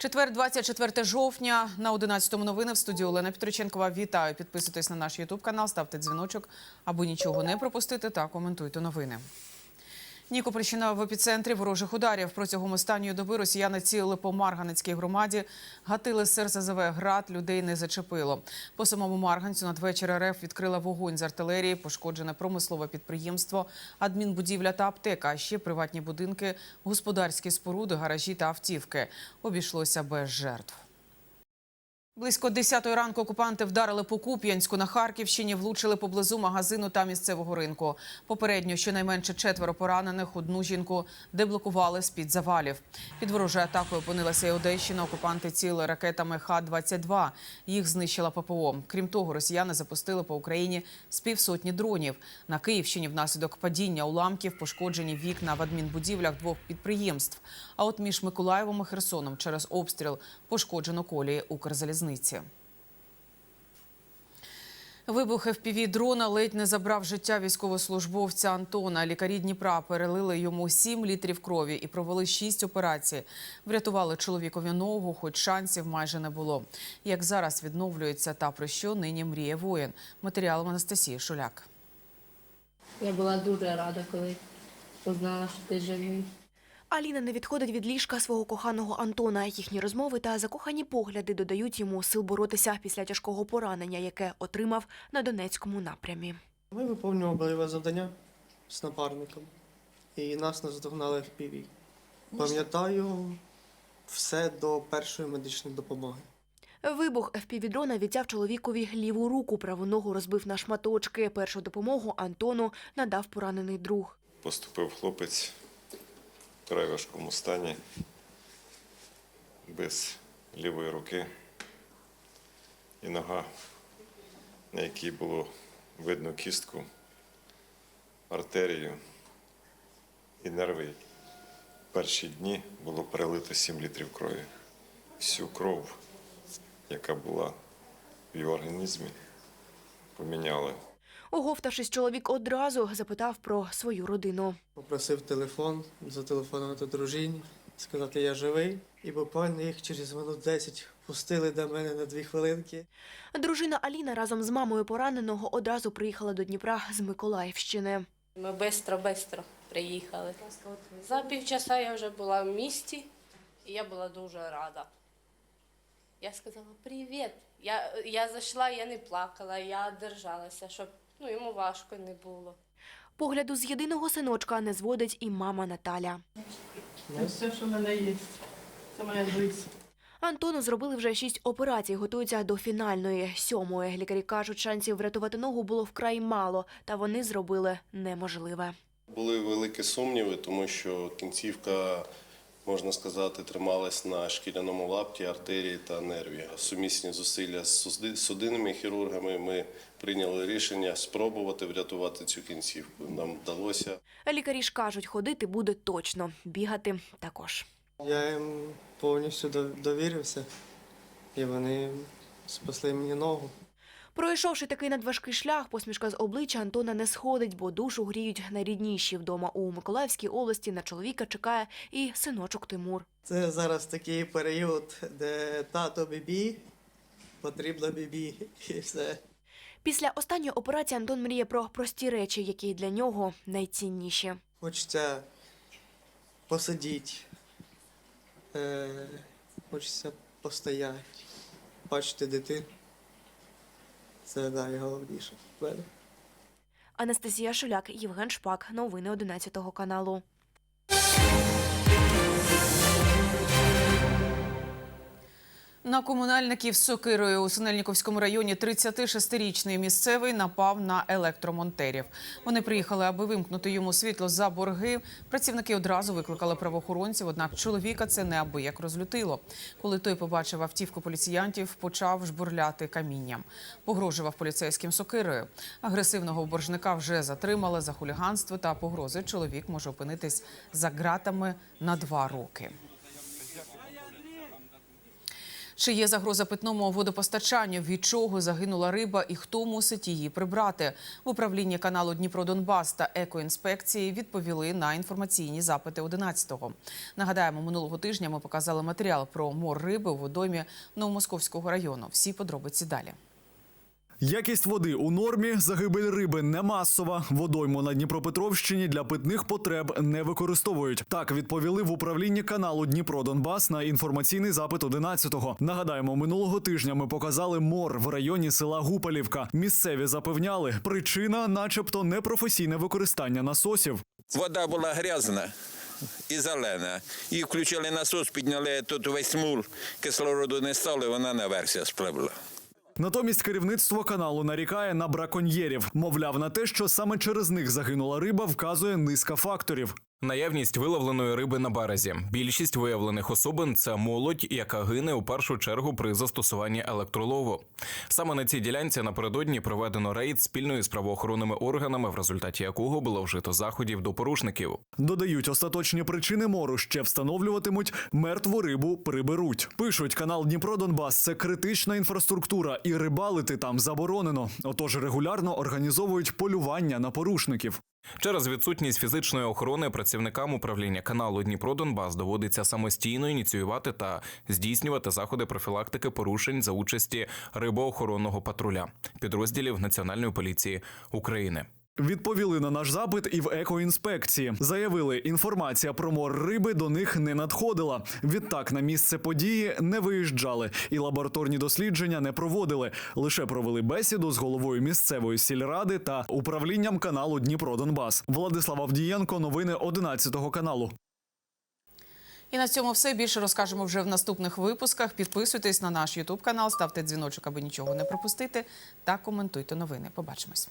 Четвер, 24 жовтня на 11 новини в студії Олена Петриченкова. Вітаю. Підписуйтесь на наш Ютуб канал, ставте дзвіночок, аби нічого не пропустити та коментуйте новини. Нікопольщина в епіцентрі ворожих ударів. Протягом останньої доби росіяни цілили по Марганецькій громаді, гатили з РСЗВ град, людей не зачепило. По самому Марганцю надвечір РФ відкрила вогонь з артилерії, пошкоджене промислове підприємство, адмінбудівля та аптека, а ще приватні будинки, господарські споруди, гаражі та автівки. Обійшлося без жертв. Близько 10 ранку окупанти вдарили по Куп'янську на Харківщині, влучили поблизу магазину та місцевого ринку. Попередньо щонайменше четверо поранених, одну жінку деблокували з-під завалів. Під ворожою атакою опинилася і Одещина. Окупанти цілили ракетами Х-22. Їх знищила ППО. Крім того, росіяни запустили по Україні з півсотні дронів. На Київщині внаслідок падіння уламків пошкоджені вікна в адмінбудівлях двох підприємств. А от між Миколаєвом і Херсоном через обстріл пошкоджено колії Укрзалізниці. Вибух fpv дрона ледь не забрав життя військовослужбовця Антона. Лікарі Дніпра перелили йому 7 літрів крові і провели 6 операцій. Врятували чоловікові ногу, хоч шансів майже не було. Як зараз відновлюється та про що нині мріє воїн. Матеріал Анастасії Шуляк. Я була дуже рада, коли узнала, що ти живий. Аліна не відходить від ліжка свого коханого Антона. Їхні розмови та закохані погляди додають йому сил боротися після тяжкого поранення, яке отримав на Донецькому напрямі. Ми виповнювали бойове завдання з напарником, і нас наздогнали в піві. Пам'ятаю все до першої медичної допомоги. Вибух FPV-дрона відтяв чоловікові ліву руку, праву ногу розбив на шматочки. Першу допомогу Антону надав поранений друг. Поступив хлопець вкрай важкому стані, без лівої руки і нога, на якій було видно кістку, артерію і нерви. Перші дні було перелито 7 літрів крові. Всю кров, яка була в його організмі, поміняли. Оговтавшись, чоловік одразу запитав про свою родину. Попросив телефон, зателефонувати дружині, сказати, я живий. І буквально їх через минут 10 пустили до мене на дві хвилинки. Дружина Аліна разом з мамою пораненого одразу приїхала до Дніпра з Миколаївщини. Ми швидко-швидко приїхали. За півчаса я вже була в місті, і я була дуже рада. Я сказала привіт. Я, я зайшла, я не плакала, я держалася, щоб ну, йому важко не було. Погляду з єдиного синочка не зводить і мама Наталя. Це все, що в мене є. Це моя життя. Антону зробили вже шість операцій, готуються до фінальної сьомої. Лікарі кажуть, шансів врятувати ногу було вкрай мало, та вони зробили неможливе. Були великі сумніви, тому що кінцівка, можна сказати, трималась на шкіряному лапті, артерії та нерві. Сумісні зусилля з суди- судинними хірургами ми прийняли рішення спробувати врятувати цю кінцівку. Нам вдалося. Лікарі ж кажуть, ходити буде точно, бігати також. Я їм повністю дов- довірився, і вони спасли мені ногу. Пройшовши такий надважкий шлях, посмішка з обличчя Антона не сходить, бо душу гріють найрідніші вдома у Миколаївській області. На чоловіка чекає і синочок Тимур. Це зараз такий період, де тато бібі, потрібно бібі, і все. Після останньої операції Антон мріє про прості речі, які для нього найцінніші. Хочеться посидіти, е, хочеться постояти, бачити дитину. Це найголовніше. Анастасія Шуляк, Євген Шпак. Новини 11 каналу. На комунальників з сокирою у Синельніковському районі 36-річний місцевий напав на електромонтерів. Вони приїхали, аби вимкнути йому світло за борги. Працівники одразу викликали правоохоронців, однак чоловіка це неабияк розлютило. Коли той побачив автівку поліціянтів, почав жбурляти камінням. Погрожував поліцейським сокирою. Агресивного боржника вже затримали за хуліганство та погрози. Чоловік може опинитись за ґратами на два роки. Чи є загроза питному водопостачанню? Від чого загинула риба і хто мусить її прибрати? В управлінні каналу Дніпро Донбас та екоінспекції відповіли на інформаційні запити 11-го. Нагадаємо, минулого тижня ми показали матеріал про мор риби у водоймі Новомосковського району. Всі подробиці далі. Якість води у нормі, загибель риби не масова. Водойму на Дніпропетровщині для питних потреб не використовують. Так відповіли в управлінні каналу Дніпро Донбас на інформаційний запит 11-го. Нагадаємо, минулого тижня ми показали мор в районі села Гупалівка. Місцеві запевняли, причина, начебто, непрофесійне використання насосів. Вода була грязна і зелена. І включили насос, підняли тут весь мул, кислороду не стало, вона наверх спливла. Натомість керівництво каналу нарікає на браконьєрів. Мовляв, на те, що саме через них загинула риба, вказує низка факторів. Наявність виловленої риби на березі. Більшість виявлених особин це молодь, яка гине у першу чергу при застосуванні електролову. Саме на цій ділянці напередодні проведено рейд спільно з правоохоронними органами, в результаті якого було вжито заходів до порушників. Додають, остаточні причини мору ще встановлюватимуть, мертву рибу приберуть. Пишуть, канал Дніпро Донбас це критична інфраструктура, і рибалити там заборонено. Отож регулярно організовують полювання на порушників. Через відсутність фізичної охорони працівникам управління каналу Дніпро Донбас доводиться самостійно ініціювати та здійснювати заходи профілактики порушень за участі рибоохоронного патруля підрозділів Національної поліції України. Відповіли на наш запит і в екоінспекції. Заявили, інформація про мор риби до них не надходила. Відтак на місце події не виїжджали і лабораторні дослідження не проводили. Лише провели бесіду з головою місцевої сільради та управлінням каналу Дніпро Донбас. Владислав Авдієнко, новини 11 каналу. І на цьому все більше розкажемо вже в наступних випусках. Підписуйтесь на наш Ютуб канал, ставте дзвіночок, аби нічого не пропустити, та коментуйте новини. Побачимось.